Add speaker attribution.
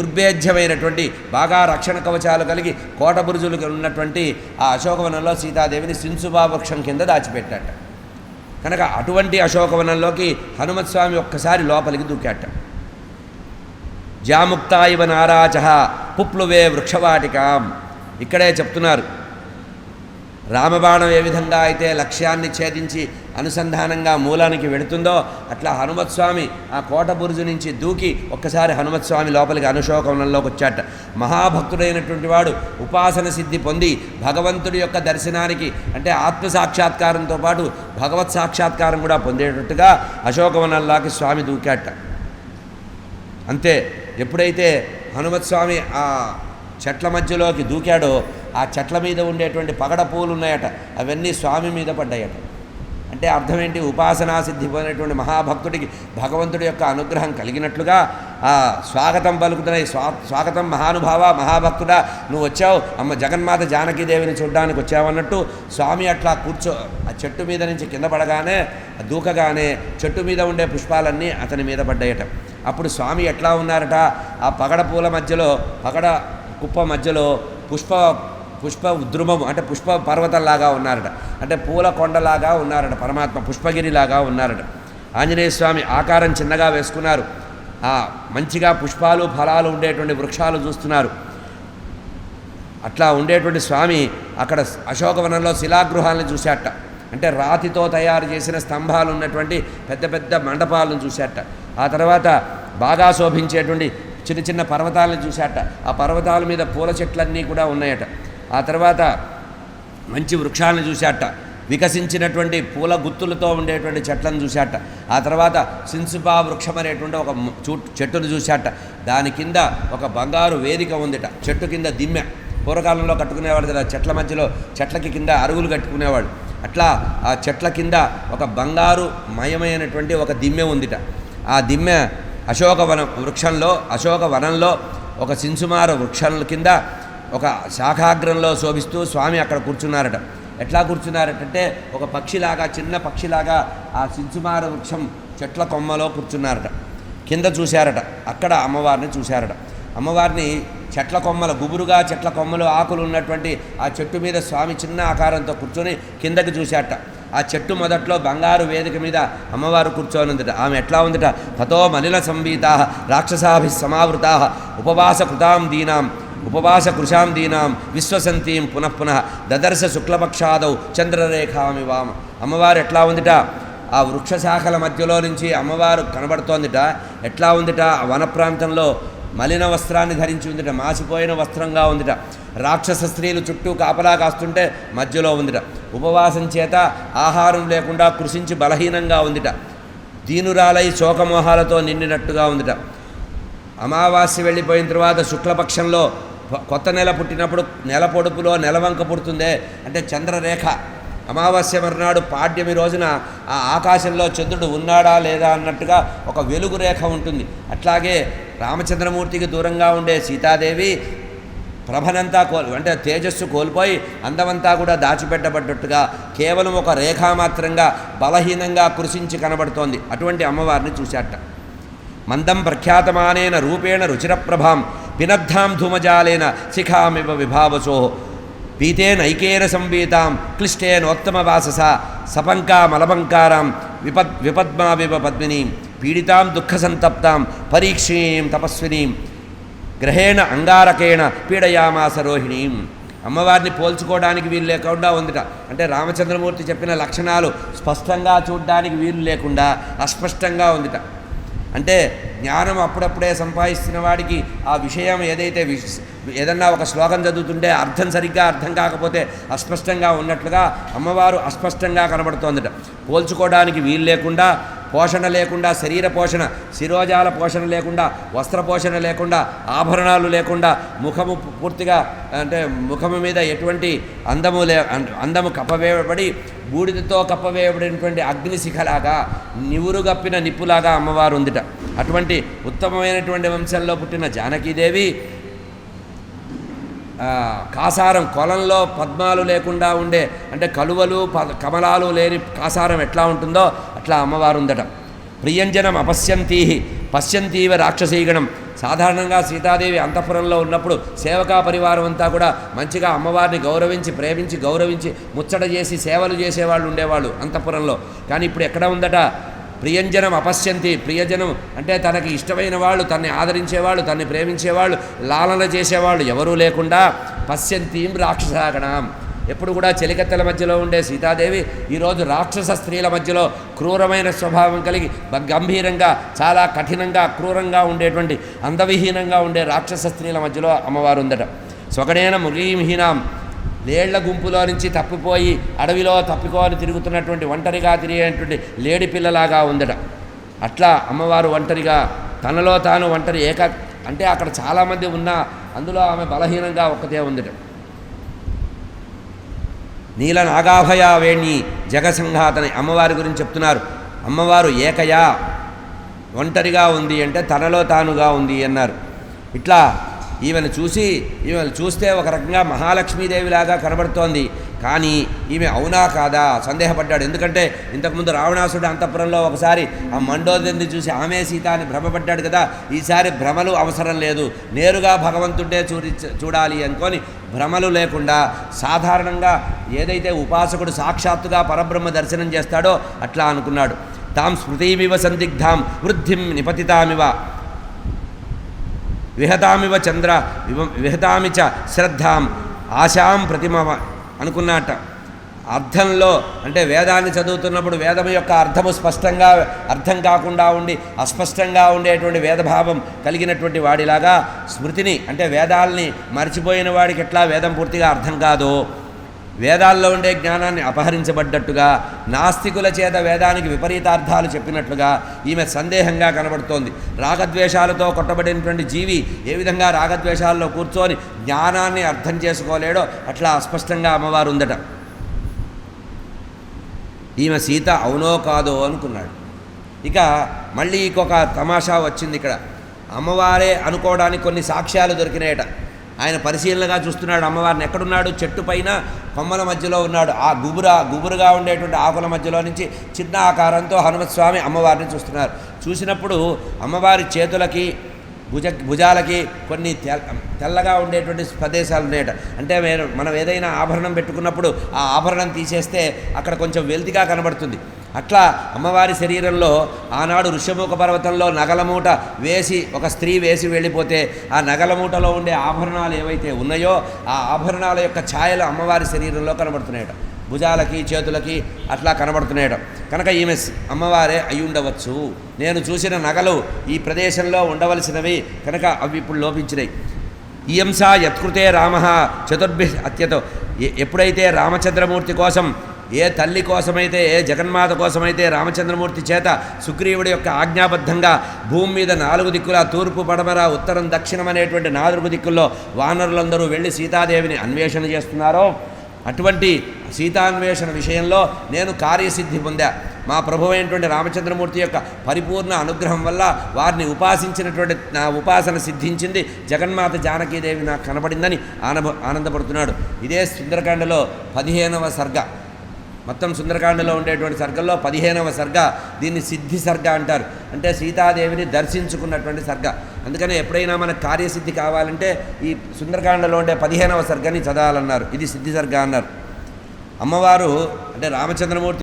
Speaker 1: దుర్భేద్యమైనటువంటి బాగా రక్షణ కవచాలు కలిగి కోట బురుజులు ఉన్నటువంటి ఆ అశోకవనంలో సీతాదేవిని సింసుబా వృక్షం కింద దాచిపెట్టాట. కనుక అటువంటి అశోకవనంలోకి హనుమత్ స్వామి ఒక్కసారి లోపలికి దూకాట. జాముక్తా ఇవ నారాచ పుప్లువే వృక్షవాటికాం. ఇక్కడే చెప్తున్నారు. రామబాణం ఏ విధంగా అయితే లక్ష్యాన్ని ఛేదించి అనుసంధానంగా మూలానికి వెడుతుందో అట్లా హనుమత్ స్వామి ఆ కోట బురుజు నుంచి దూకి ఒక్కసారి హనుమత్ స్వామి లోపలికి అనుశోకవనంలోకి వచ్చాట. మహాభక్తుడైనటువంటి వాడు ఉపాసన సిద్ధి పొంది భగవంతుడి యొక్క దర్శనానికి అంటే ఆత్మ సాక్షాత్కారంతో పాటు భగవత్ సాక్షాత్కారం కూడా పొందేటట్టుగా అశోకవనంలోకి స్వామి దూకాట. అంతే ఎప్పుడైతే హనుమత్స్వామి ఆ చెట్ల మధ్యలోకి దూకాడో ఆ చెట్ల మీద ఉండేటువంటి పగడ పూలు ఉన్నాయట అవన్నీ స్వామి మీద పడ్డాయట. అంటే అర్థం ఏంటి ఉపాసనా సిద్ధి పోయినటువంటి మహాభక్తుడికి భగవంతుడి యొక్క అనుగ్రహం కలిగినట్లుగా ఆ స్వాగతం పలుకుతున్నాయి స్వా స్వాగతం మహానుభావ మహాభక్తుడా నువ్వు వచ్చావు అమ్మ జగన్మాత జానకీదేవిని చూడ్డానికి వచ్చావన్నట్టు స్వామి అట్లా కూర్చో ఆ చెట్టు మీద నుంచి కింద పడగానే దూకగానే చెట్టు మీద ఉండే పుష్పాలన్నీ అతని మీద పడ్డాయట. అప్పుడు స్వామి ఎట్లా ఉన్నారట? ఆ పగడ పూల మధ్యలో పగడ కుప్ప మధ్యలో పుష్ప పుష్ప ఉద్రుమము అంటే పుష్ప పర్వతంలాగా ఉన్నారట. అంటే పూల కొండలాగా ఉన్నారట పరమాత్మ పుష్పగిరిలాగా ఉన్నారట. ఆంజనేయ స్వామి ఆకారం చిన్నగా వేసుకున్నారు. ఆ మంచిగా పుష్పాలు ఫలాలు ఉండేటువంటి వృక్షాలు చూస్తున్నారు. అట్లా ఉండేటువంటి స్వామి అక్కడ అశోకవనంలో శిలాగృహాలను చూశాట అంటే రాతితో తయారు చేసిన స్తంభాలు ఉన్నటువంటి పెద్ద పెద్ద మండపాలను చూశాట ఆ తర్వాత బాగా శోభించేటువంటి చిన్న చిన్న పర్వతాలను చూశాట ఆ పర్వతాల మీద పూల చెట్లన్నీ కూడా ఉన్నాయట. ఆ తర్వాత మంచి వృక్షాలను చూశాట. వికసించినటువంటి పూల గుత్తులతో ఉండేటువంటి చెట్లను చూశాట. ఆ తర్వాత సిన్సుపా వృక్షం అనేటువంటి ఒక చెట్టును చూశాట. దాని కింద ఒక బంగారు వేదిక ఉందిట. చెట్టు కింద దిమ్మె. పూర్వకాలంలో కట్టుకునేవాడు కదా చెట్ల మధ్యలో చెట్లకి కింద అరుగులు కట్టుకునేవాడు అట్లా ఆ చెట్ల కింద ఒక బంగారు మయమైనటువంటి ఒక దిమ్మె ఉందిట. ఆ దిమ్మె అశోకవనం వృక్షంలో అశోక వనంలో ఒక సింసుమార వృక్షం కింద ఒక శాఖాగ్రంలో శోభిస్తూ స్వామి అక్కడ కూర్చున్నారట. ఎట్లా కూర్చున్నారటంటే ఒక పక్షిలాగా చిన్న పక్షిలాగా ఆ సించుమార వృక్షం చెట్ల కొమ్మలో కూర్చున్నారట. కింద చూశారట. అక్కడ అమ్మవారిని చూశారట. అమ్మవారిని చెట్ల కొమ్మల గుబురుగా చెట్ల కొమ్మలు ఆకులు ఉన్నటువంటి ఆ చెట్టు మీద స్వామి చిన్న ఆకారంతో కూర్చొని కిందకి చూశాట ఆ చెట్టు మొదట్లో బంగారు వేదిక మీద అమ్మవారు కూర్చొని ఉందిట ఆమె ఎట్లా ఉందిట? తతో మలిన సంవీతా రాక్షసాభి సమావృతా ఉపవాస కృతాం దీనాం. ఉపవాస కృషాందీనాం విశ్వసంతీం పునఃపున దదర్శ శుక్లపక్షాదౌ చంద్రరేఖామి వామ అమ్మవారు ఎట్లా ఉందిట? ఆ వృక్ష శాఖల మధ్యలో నుంచి అమ్మవారు కనబడుతోందిట. ఎట్లా ఉందిట? ఆ వన ప్రాంతంలో మలిన వస్త్రాన్ని ధరించి ఉందిట. మాసిపోయిన వస్త్రంగా ఉందిట. రాక్షస స్త్రీలు చుట్టూ కాపలా కాస్తుంటే మధ్యలో ఉందిట. ఉపవాసం చేత ఆహారం లేకుండా కృషించి బలహీనంగా ఉందిట. దీనురాలై శోకమోహాలతో నిండినట్టుగా ఉందిట. అమావాస్య వెళ్ళిపోయిన తర్వాత శుక్లపక్షంలో కొత్త నెల పుట్టినప్పుడు నెల పొడుపులో నెలవంక పుడుతుందే అంటే చంద్రరేఖ. అమావాస్య మర్నాడు పాడ్యమి రోజున ఆ ఆకాశంలో చంద్రుడు ఉన్నాడా లేదా అన్నట్టుగా ఒక వెలుగు రేఖ ఉంటుంది. అట్లాగే రామచంద్రమూర్తికి దూరంగా ఉండే సీతాదేవి ప్రభనంతా కోల్ అంటే తేజస్సు కోల్పోయి అందమంతా కూడా దాచిపెట్టబడ్డట్టుగా కేవలం ఒక రేఖామాత్రంగా బలహీనంగా కృషించి కనబడుతోంది. అటువంటి అమ్మవారిని చూశాట మందం ప్రఖ్యాతమానేన రూపేణ రుచిరప్రభాం పినద్ధాం ధూమజాలేన శిఖామివ విభావసో పీతేనైకేన సంవీతాం క్లిష్టేనోత్తమవాసస సపంకామలబంకారాం విపద్ విపద్మావివ పద్మినీం పీడితాం దుఃఖసంతప్తాం పరీక్షీం తపస్వినీం గ్రహేణ అంగారకేణ పీడయామాస రోహిణీం అమ్మవారిని పోల్చుకోవడానికి వీలు లేకుండా ఉందిట. అంటే రామచంద్రమూర్తి చెప్పిన లక్షణాలు స్పష్టంగా చూడడానికి వీలు లేకుండా అస్పష్టంగా ఉందిట. అంటే జ్ఞానం అప్పుడప్పుడే సంపాదిస్తున్న వాడికి ఆ విషయం ఏదైతే ఏదన్నా ఒక శ్లోకం చదువుతుంటే అర్థం సరిగ్గా అర్థం కాకపోతే అస్పష్టంగా ఉన్నట్లుగా అమ్మవారు అస్పష్టంగా కనబడుతోందట. పోల్చుకోవడానికి వీలు లేకుండా పోషణ లేకుండా శరీర పోషణ శిరోజాల పోషణ లేకుండా వస్త్ర పోషణ లేకుండా ఆభరణాలు లేకుండా ముఖము పూర్తిగా అంటే ముఖము మీద ఎటువంటి అందము లే అందము కప్పవేయబడి బూడిదతో కప్పవేయబడినటువంటి అగ్నిశిఖలాగా నివురుగప్పిన నిప్పులాగా అమ్మవారు ఉందిట అటువంటి ఉత్తమమైనటువంటి వంశంలో పుట్టిన జానకీదేవి కాసారం కొలంలో పద్మాలు లేకుండా ఉండే అంటే కలువలు ప- కమలాలు లేని కాసారం ఎట్లా ఉంటుందో అట్లా అమ్మవారు ఉందట ప్రియంజనం అపశ్యంతీ పశ్యంతీవ రాక్షసీగణం. సాధారణంగా సీతాదేవి అంతఃపురంలో ఉన్నప్పుడు సేవకా పరివారం అంతా కూడా మంచిగా అమ్మవారిని గౌరవించి ప్రేమించి గౌరవించి ముచ్చట చేసి సేవలు చేసేవాళ్ళు ఉండేవాళ్ళు అంతఃపురంలో. కానీ ఇప్పుడు ఎక్కడ ఉందట? ప్రియంజనం అపశ్యంతి. ప్రియజనం అంటే తనకి ఇష్టమైన వాళ్ళు తన్ని ఆదరించేవాళ్ళు తన్ని ప్రేమించేవాళ్ళు లాలన చేసేవాళ్ళు ఎవరూ లేకుండా పశ్యంతీం రాక్షసాగణం. ఎప్పుడు కూడా చెలికత్తెల మధ్యలో ఉండే సీతాదేవి ఈరోజు రాక్షస స్త్రీల మధ్యలో క్రూరమైన స్వభావం కలిగి గంభీరంగా చాలా కఠినంగా క్రూరంగా ఉండేటువంటి అందవిహీనంగా ఉండే రాక్షస స్త్రీల మధ్యలో అమ్మవారు ఉందట స్వగణేన మృగీంహీనాం లేళ్ళ గుంపులో నుంచి తప్పిపోయి అడవిలో తప్పికోని తిరుగుతున్నటువంటి ఒంటరిగా తిరిగేటువంటి లేడి పిల్లలాగా ఉందట. అట్లా అమ్మవారు ఒంటరిగా తనలో తాను ఒంటరి ఏక అంటే అక్కడ చాలామంది ఉన్నా అందులో ఆమె బలహీనంగా ఒక్కతే ఉందట. నీల నాగాభయ వేణి జగసింహాతని అమ్మవారి గురించి చెప్తున్నారు. అమ్మవారు ఏకయా? ఒంటరిగా ఉంది అంటే తనలో తానుగా ఉంది అన్నారు. ఇట్లా ఈమెను చూసి ఈమెను చూస్తే ఒక రకంగా మహాలక్ష్మీదేవిలాగా కనబడుతోంది. కానీ ఈమె అవునా కాదా? సందేహపడ్డాడు. ఎందుకంటే ఇంతకుముందు రావణాసుడు అంతఃపురంలో ఒకసారి ఆ మండోదరిని చూసి ఆమె సీత అని భ్రమపడ్డాడు కదా. ఈసారి భ్రమలు అవసరం లేదు. నేరుగా భగవంతుడే చూడి చూడాలి అనుకొని భ్రమలు లేకుండా సాధారణంగా ఏదైతే ఉపాసకుడు సాక్షాత్తుగా పరబ్రహ్మ దర్శనం చేస్తాడో అట్లా అనుకున్నాడు. తాం స్మృతిమివ సందిగ్ధాం వృద్ధిం నిపతితామివ. విహతామివ చంద్ర వివ- విహతామి చ శ్రద్ధాం ఆశాం ప్రతిమ అనుకున్నట్ట అర్థంలో అంటే వేదాన్ని చదువుతున్నప్పుడు వేదం యొక్క అర్థము స్పష్టంగా అర్థం కాకుండా ఉండి అస్పష్టంగా ఉండేటువంటి వేదభావం కలిగినటువంటి వాడిలాగా స్మృతిని అంటే వేదాల్ని మర్చిపోయిన వాడికి ఎట్లా వేదం పూర్తిగా అర్థం కాదో వేదాల్లో ఉండే జ్ఞానాన్ని అపహరించబడ్డట్టుగా నాస్తికుల చేత వేదానికి విపరీతార్థాలు చెప్పినట్లుగా ఈమె సందేహంగా కనబడుతోంది. రాగద్వేషాలతో కొట్టబడినటువంటి జీవి ఏ విధంగా రాగద్వేషాల్లో కూర్చొని జ్ఞానాన్ని అర్థం చేసుకోలేడో అట్లా అస్పష్టంగా అమ్మవారు ఉందట. ఈమె సీత అవునో కాదో అనుకున్నాడు. ఇక మళ్ళీ ఇంకొక తమాషా వచ్చింది ఇక్కడ. అమ్మవారే అనుకోవడానికి కొన్ని సాక్ష్యాలు దొరికినాయట. ఆయన పరిశీలనగా చూస్తున్నాడు అమ్మవారిని. ఎక్కడున్నాడు? చెట్టు పైన కొమ్మల మధ్యలో ఉన్నాడు. ఆ గుబుర గుబురుగా ఉండేటువంటి ఆకుల మధ్యలో నుంచి చిన్న ఆకారంతో హనుమస్వామి అమ్మవారిని చూస్తున్నారు. చూసినప్పుడు అమ్మవారి చేతులకి భుజ భుజాలకి కొన్ని తెల్లగా ఉండేటువంటి ప్రదేశాలు ఉన్నాయట. అంటే మనం ఏదైనా ఆభరణం పెట్టుకున్నప్పుడు ఆ ఆభరణం తీసేస్తే అక్కడ కొంచెం వెల్తిగా కనబడుతుంది. అట్లా అమ్మవారి శరీరంలో ఆనాడు ఋషముఖ పర్వతంలో నగలమూట వేసి ఒక స్త్రీ వేసి వెళ్ళిపోతే ఆ నగలమూటలో ఉండే ఆభరణాలు ఏవైతే ఉన్నాయో ఆ ఆభరణాల యొక్క ఛాయలు అమ్మవారి శరీరంలో కనబడుతున్నాయట. భుజాలకి చేతులకి అట్లా కనబడుతున్నాయట. కనుక ఈమె అమ్మవారే అయి ఉండవచ్చు. నేను చూసిన నగలు ఈ ప్రదేశంలో ఉండవలసినవి కనుక అవి ఇప్పుడు లోపించినాయి. ఇయంసా యత్కృతే రామ చతుర్భి అత్యతో. ఎప్పుడైతే రామచంద్రమూర్తి కోసం ఏ తల్లి కోసమైతే ఏ జగన్మాత కోసమైతే రామచంద్రమూర్తి చేత సుగ్రీవుడి యొక్క ఆజ్ఞాబద్ధంగా భూమి మీద నాలుగు దిక్కుల తూర్పు పడమర ఉత్తరం దక్షిణం అనేటువంటి నాలుగు దిక్కుల్లో వానరులందరూ వెళ్ళి సీతాదేవిని అన్వేషణ చేస్తున్నారో? అటువంటి సీతాన్వేషణ విషయంలో నేను కార్యసిద్ధి పొందా. మా ప్రభు అయినటువంటి రామచంద్రమూర్తి యొక్క పరిపూర్ణ అనుగ్రహం వల్ల వారిని ఉపాసించినటువంటి నా ఉపాసన సిద్ధించింది జగన్మాత జానకీదేవి. నాకు కనబడిందని ఆనబ ఆనందపడుతున్నాడు. ఇదే సుందరకాండలో పదిహేనవ సర్గ. మొత్తం సుందరకాండలో ఉండేటువంటి సర్గల్లో పదిహేనవ సర్గ దీన్ని సిద్ధి సర్గ అంటారు. అంటే సీతాదేవిని దర్శించుకున్నటువంటి సర్గ. అందుకనే ఎప్పుడైనా మనకు కార్యసిద్ధి కావాలంటే ఈ సుందరకాండలో ఉండే పదిహేనవ సర్గని చదవాలన్నారు. ఇది సిద్ధి సర్గ అన్నారు. అమ్మవారు అంటే రామచంద్రమూర్తి